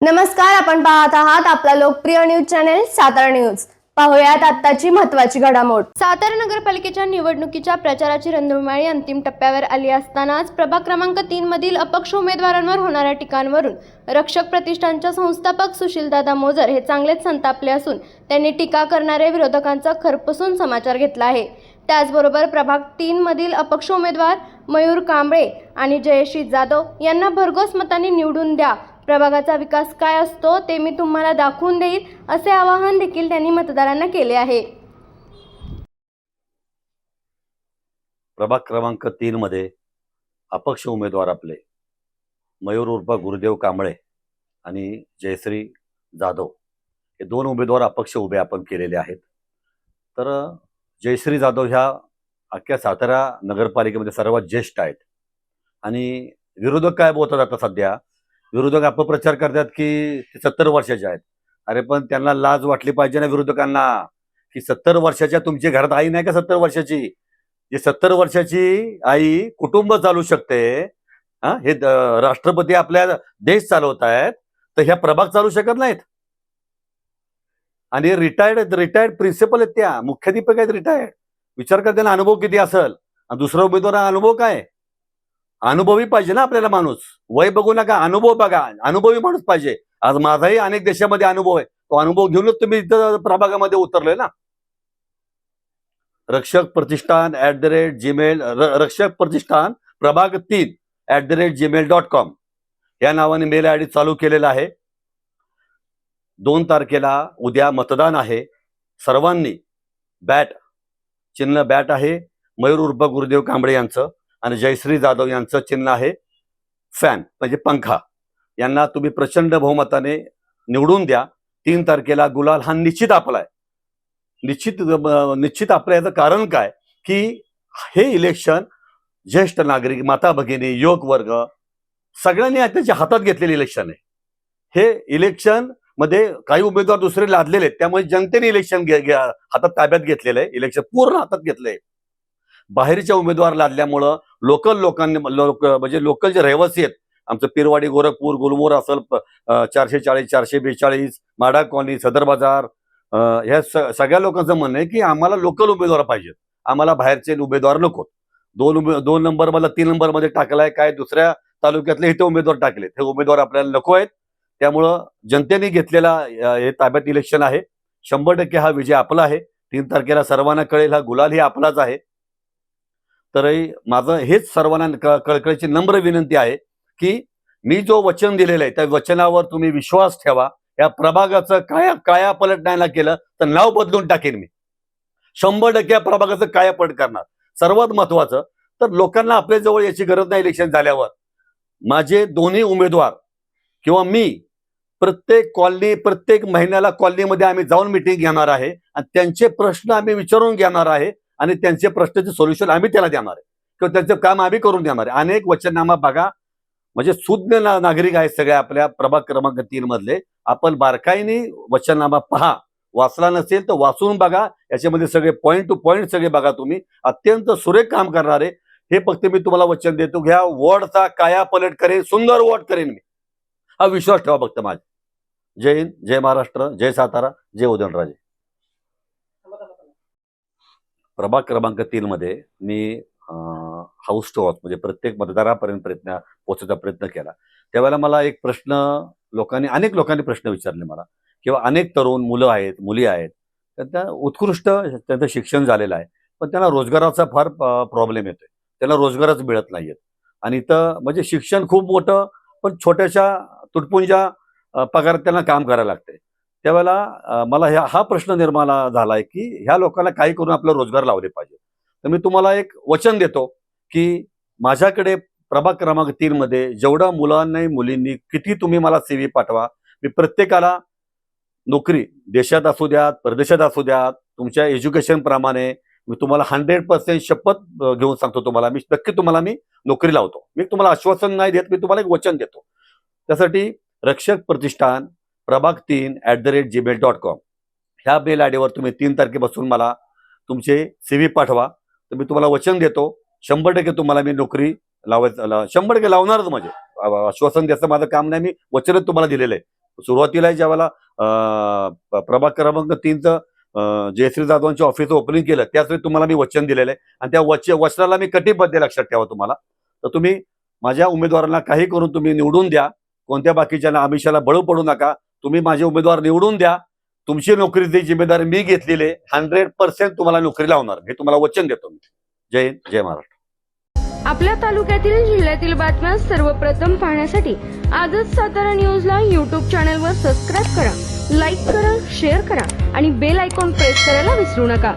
नमस्कार आपण पाहत आहात आपला लोकप्रिय न्यूज चॅनेल सातारा न्यूज. पाहुयात आत्ताची महत्वाची घडामोड. सातारा नगरपालिकेच्या निवडणुकीच्या प्रचाराची रणधुमाळी अंतिम टप्प्यावर आली असतानाच प्रभाग क्रमांक तीन मधील अपक्ष उमेदवारांवर होणाऱ्या टीकांवरून रक्षक प्रतिष्ठानच्या संस्थापक सुशीलदादा मोजर हे चांगलेच संतापले असून त्यांनी टीका करणाऱ्या विरोधकांचा खरपसून समाचार घेतला आहे. त्याचबरोबर प्रभाग तीन मधील अपक्ष उमेदवार मयूर कांबळे आणि जयश्री जाधव यांना भरघोस मतांनी निवडून द्या प्रभागाचा विकास काय असतो ते मी तुम्हाला दाखवून देईल असे आवाहन देखील त्यांनी मतदारांना केले आहे. प्रभाग क्रमांक तीन मध्ये अपक्ष उमेदवार आपले मयूर उर्फ गुरुदेव कांबळे आणि जयश्री जाधव. हे दोन उमेदवार अपक्ष उभे आपण केलेले आहेत. तर जयश्री जाधव ह्या अख्ख्या सातारा नगरपालिकेमध्ये सर्वात ज्येष्ठ आहेत. आणि विरोधक काय बोलतात आता सध्या? विरोधक अपप्रचार करतात की ते सत्तर वर्षाचे आहेत. अरे पण त्यांना लाज वाटली पाहिजे ना विरोधकांना की सत्तर वर्षाच्या तुमच्या घरात आई नाही का सत्तर वर्षाची? जी सत्तर वर्षाची आई कुटुंब चालू शकते हा हे राष्ट्रपती आपल्या देश चालवत आहेत तर ह्या प्रभाग चालू शकत नाहीत. आणि रिटायर्ड रिटायर्ड प्रिन्सिपल आहेत त्या मुख्याध्यापक आहेत रिटायर्ड विचार कर त्यांना अनुभव किती असेल? आणि दुसरा उमेदवार अनुभव काय? अनुभवी पाहिजे ना आपल्याला माणूस. वय बघू नका अनुभव बघा. अनुभवी माणूस पाहिजे. आज माझाही अनेक देशामध्ये अनुभव आहे. तो अनुभव घेऊनच तुम्ही इथं प्रभागामध्ये उतरलोय ना. Rakshak Pratishthan at the rate Gmail Rakshak Pratishthan प्रभाग तीन at the rate Gmail dot com या नावाने मेल आय डी चालू केलेला आहे. दोन तारखेला उद्या मतदान आहे. सर्वांनी बॅट चिन्ह बॅट आहे. मयूर उर्फ गुरुदेव कांबळे यांचं. आणि जयश्री जाधव यांचं चिन्ह आहे फॅन म्हणजे पंखा. यांना तुम्ही प्रचंड बहुमताने निवडून द्या. तीन तारखेला गुलाल हा निश्चित आपला आहे. निश्चित निश्चित आपलं याचं कारण काय? की हे इलेक्शन ज्येष्ठ नागरिक माता भगिनी योग वर्ग सगळ्यांनी त्याच्या हातात घेतलेले इलेक्शन आहे. हे इलेक्शनमध्ये काही उमेदवार दुसरे लादलेले आहेत. त्यामुळे जनतेने इलेक्शन हातात ताब्यात घेतलेलं आहे. इलेक्शन पूर्ण हातात घेतलंय. बाहेरच्या उमेदवार लादल्यामुळं लोकल लोकांनी लोक म्हणजे लोकल जे रहिवासी आहेत आमचं पिरवाडी गोरखपूर गुलमोर असेल चारशे चाळीस चारशे बेचाळीस माडा कॉलनी सदर बाजार ह्या स- सगळ्या लोकांचं म्हणणं आहे की आम्हाला लोकल उमेदवार पाहिजेत. आम्हाला बाहेरचे उमेदवार नकोत. दोन उमे दोन नंबर मला तीन नंबरमध्ये टाकलाय काय दुसऱ्या तालुक्यातले इथे उमेदवार टाकलेत. हे उमेदवार आपल्याला नको आहेत. त्यामुळं जनतेने घेतलेला हे ताब्यात इलेक्शन आहे. शंभर टक्के हा विजय आपला आहे. तीन तारखेला सर्वांना कळेल हा गुलाल ही आपलाच आहे. तरही माझं हेच सर्वांना क- कळकळीची नम्र विनंती आहे की मी जो वचन दिलेलं आहे त्या वचनावर तुम्ही विश्वास ठेवा. या प्रभागाचं काया काया पलट नाही केलं तर नाव बदलून टाकेन मी. शंभर टक्के या प्रभागाचं काया पलट करणार. सर्वात महत्वाचं तर लोकांना आपल्या जवळ याची गरज नाही इलेक्शन झाल्यावर. माझे दोन्ही उमेदवार किंवा मी प्रत्येक कॉलनी प्रत्येक महिन्याला कॉलनीमध्ये आम्ही जाऊन मिटिंग घेणार आहे आणि त्यांचे प्रश्न आम्ही विचारून घेणार आहे. आणि त्यांचे प्रश्नाचे सोल्युशन आम्ही त्याला देणार आहे. किंवा त्यांचं काम आम्ही करून देणार आहे. अनेक वचननामा बघा. म्हणजे सुज्ञ ना- नागरिक आहेत सगळ्या आपल्या प्रभाग क्रमांक तीन मधले. आपण बारकाईने वचननामा पहा. वाचला नसेल तर वाचून बघा. याच्यामध्ये सगळे पॉईंट टू पॉईंट सगळे बघा तुम्ही. अत्यंत सुरेख काम करणारे. हे फक्त मी तुम्हाला वचन देतो. घ्या. वॉर्डचा काया पलट करेन. सुंदर वॉर्ड करेन मी. हा विश्वास ठेवा फक्त माझा जय हिंद जय महाराष्ट्र जय सातारा जय उदयनराजे. प्रभाग क्रमांक तीन मध्ये मी हाऊस टू हाऊस म्हणजे प्रत्येक मतदारापर्यंत प्रयत्न पोहोचण्याचा प्रयत्न केला. त्यावेळेला मला एक प्रश्न लोकांनी अनेक लोकांनी प्रश्न विचारले मला. किंवा अनेक तरुण मुलं आहेत मुली आहेत. त्यांना उत्कृष्ट त्यांचं शिक्षण झालेलं आहे. पण त्यांना रोजगाराचा फार प्रॉब्लेम येतोय. त्यांना रोजगारच मिळत नाहीयेत. आणि इथं म्हणजे शिक्षण खूप मोठं पण छोट्याशा तुटपुंजा पगारात त्यांना काम करायला लागते त्यावेळेला मला ह्या हा प्रश्न निर्माण झालाय की ह्या लोकांना काही करून आपला रोजगार लावले पाहिजे. तर मी तुम्हाला एक वचन देतो की माझ्याकडे प्रभाग क्रमांक तीनमध्ये जेवढ्या मुलांनी मुलींनी किती तुम्ही मला सीव्ही पाठवा. मी प्रत्येकाला नोकरी देशात असू द्यात परदेशात असू द्यात तुमच्या एज्युकेशन प्रमाणे मी तुम्हाला हंड्रेड पर्सेंट शपथ घेऊन सांगतो तुम्हाला. मी नक्की तुम्हाला मी नोकरी लावतो. मी तुम्हाला आश्वासन नाही देत मी तुम्हाला एक वचन देतो. त्यासाठी रक्षक प्रतिष्ठान प्रभाग तीन at the rate Gmail dot com ह्या मेल आयडीवर तुम्ही तीन तारखेपासून मला तुमचे सीव्ही पाठवा. तर मी तुम्हाला वचन देतो. शंभर टक्के तुम्हाला मी नोकरी लावायचं ला- शंभर टक्के लावणारच म्हणजे. आश्वासन द्यायचं माझं काम नाही. मी वचनच तुम्हाला दिलेलं आहे. सुरुवातीला ज्यावेळेला अं, प्रभाग क्रमांक तीनचं जयश्री जाधवांची ऑफिस ओपनिंग केलं त्याचवेळी तुम्हाला मी वचन दिलेलं आहे. आणि त्या वच वचनाला मी कटिबद्ध लक्षात ठेवा तुम्हाला. तर तुम्ही माझ्या उमेदवारांना काही करून तुम्ही निवडून द्या. कोणत्या बाकीच्या आमिषाला बळू पडू नका. तुम्ही माझे उमेदवार निवडून द्या. तुमची नोकरीची जिम्मेदारी मी घेतलेली आहे. हंड्रेड पर्सेंट तुम्हाला नोकरी लावणार. हे तुम्हाला वचन देतो मी. जय हिंद जय महाराष्ट्र. आपल्या तालुक्यातील जिल्ह्यातील बातम्या सर्वप्रथम पाहण्यासाठी आजच सातारा न्यूजला यूट्यूब चॅनलवर सबस्क्राईब करा लाईक करा शेअर करा आणि बेल आयकॉन प्रेस करायला विसरू नका.